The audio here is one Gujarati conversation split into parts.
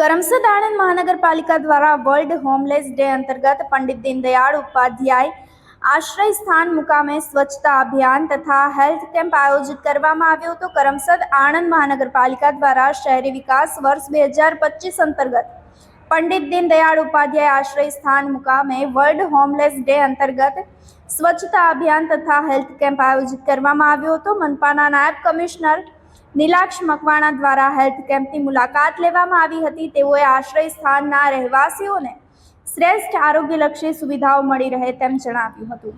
કરમસદ આણંદ મહાનગરપાલિકા દ્વારા વર્લ્ડ હોમલેસ ડે અંતર્ગત પંડિત દીનદયાળ ઉપાધ્યાય આશ્રય સ્થાન મુકામે સ્વચ્છતા અભિયાન તથા હેલ્થ કેમ્પ આયોજિત કરવામાં આવ્યો હતો. કરમસદ આણંદ મહાનગરપાલિકા દ્વારા શહેરી વિકાસ વર્ષ બે હજાર પચીસ અંતર્ગત પંડિત દીનદયાળ ઉપાધ્યાય આશ્રય સ્થાન મુકામે વર્લ્ડ હોમલેસ ડે અંતર્ગત સ્વચ્છતા અભિયાન તથા હેલ્થ કેમ્પ આયોજિત કરવામાં આવ્યો હતો. મનપાના નાયબ કમિશનર નીલાક્ષ મકવાણા દ્વારા હેલ્થ કેમ્પની મુલાકાત લેવામાં આવી હતી. તેઓએ આશ્રય સ્થાનના રહેવાસીઓને શ્રેષ્ઠ આરોગ્યલક્ષી સુવિધાઓ મળી રહે તેમ જણાવ્યું હતું.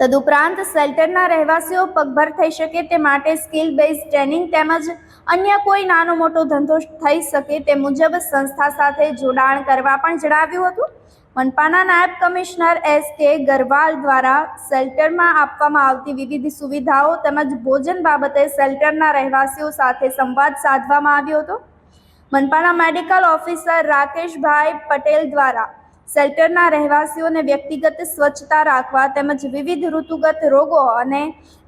તદુપરાંત શેલ્ટરના રહેવાસીઓ પગભર થઈ શકે તે માટે સ્કિલ બેઝ ટ્રેનિંગ તેમજ અન્ય કોઈ નાનો મોટો ધંધો થઈ શકે તે મુજબ સંસ્થા સાથે જોડાણ કરવા પણ જણાવ્યું હતું. મનપાના નાયબ કમિશનર એસ કે ગરવાલ દ્વારા શેલ્ટરમાં આપવામાં આવતી વિવિધ સુવિધાઓ તેમજ ભોજન બાબતે શેલ્ટરના રહેવાસીઓ સાથે સંવાદ સાધવામાં આવ્યો હતો. મનપાના મેડિકલ ઓફિસર રાકેશભાઈ પટેલ દ્વારા શેલ્ટરના રહેવાસીઓને વ્યક્તિગત સ્વચ્છતા રાખવા તેમજ વિવિધ ઋતુગત રોગો અને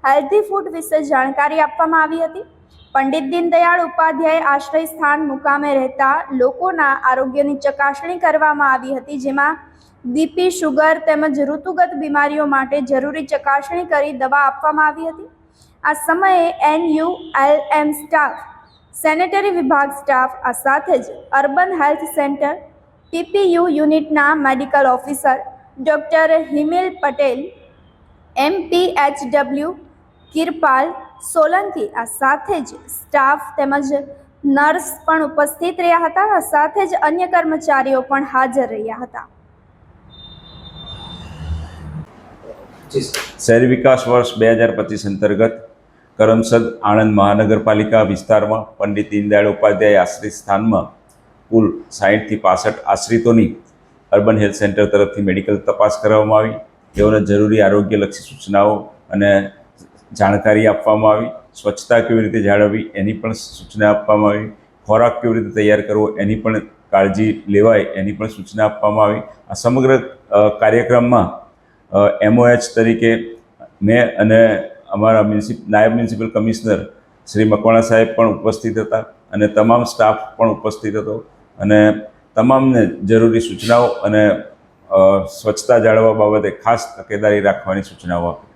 હેલ્ધી ફૂડ વિશે જાણકારી આપવામાં આવી હતી. પંડિત દીનદયાળ ઉપાધ્યાય આશ્રય સ્થાન મુકામે રહેતા લોકોના આરોગ્યની ચકાસણી કરવામાં આવી હતી, જેમાં બીપી શુગર તેમજ ઋતુગત બીમારીઓ માટે જરૂરી ચકાસણી કરી દવા આપવામાં આવી હતી. આ સમયે NU L M staff, sanitary વિભાગ સ્ટાફ, આ સાથે જ અર્બન હેલ્થ સેન્ટર પીપીયુ યુનિટના medical officer doctor Himel Patel, MPHW Kirpal Solanki, આ સાથે જ સ્ટાફ તેમજ નર્સ પણ ઉપસ્થિત રહ્યા હતા આ સાથે જ અન્ય કર્મચારીઓ પણ હાજર રહ્યા હતા. શહેરી વિકાસ વર્ષ બે હજાર પચીસ અંતર્ગત કરમસદ આણંદ મહાનગરપાલિકા વિસ્તારમાં પંડિત દીનદયાળ ઉપાધ્યાય આશ્રિત સ્થાનમાં કુલ સાહીઠથી પાસઠ આશ્રિતોની અર્બન હેલ્થ સેન્ટર તરફથી મેડિકલ તપાસ કરવામાં આવી. તેઓને જરૂરી આરોગ્યલક્ષી સૂચનાઓ અને જાણકારી આપવામાં આવી. સ્વચ્છતા કેવી રીતે જાળવવી એની પણ સૂચના આપવામાં આવી. ખોરાક કેવી રીતે તૈયાર કરવો એની પણ કાળજી લેવાય એની પણ સૂચના આપવામાં આવી. આ સમગ્ર કાર્યક્રમમાં એમઓએચ તરીકે મેં અને અમારા મ્યુનિસિપ, નાયબ મ્યુનિસિપલ કમિશનર શ્રી મકવાણા સાહેબ પણ ઉપસ્થિત હતા અને તમામ સ્ટાફ પણ ઉપસ્થિત હતો. અને તમામને જરૂરી સૂચનાઓ અને સ્વચ્છતા જાળવવા બાબતે ખાસ તકેદારી રાખવાની સૂચનાઓ આપી.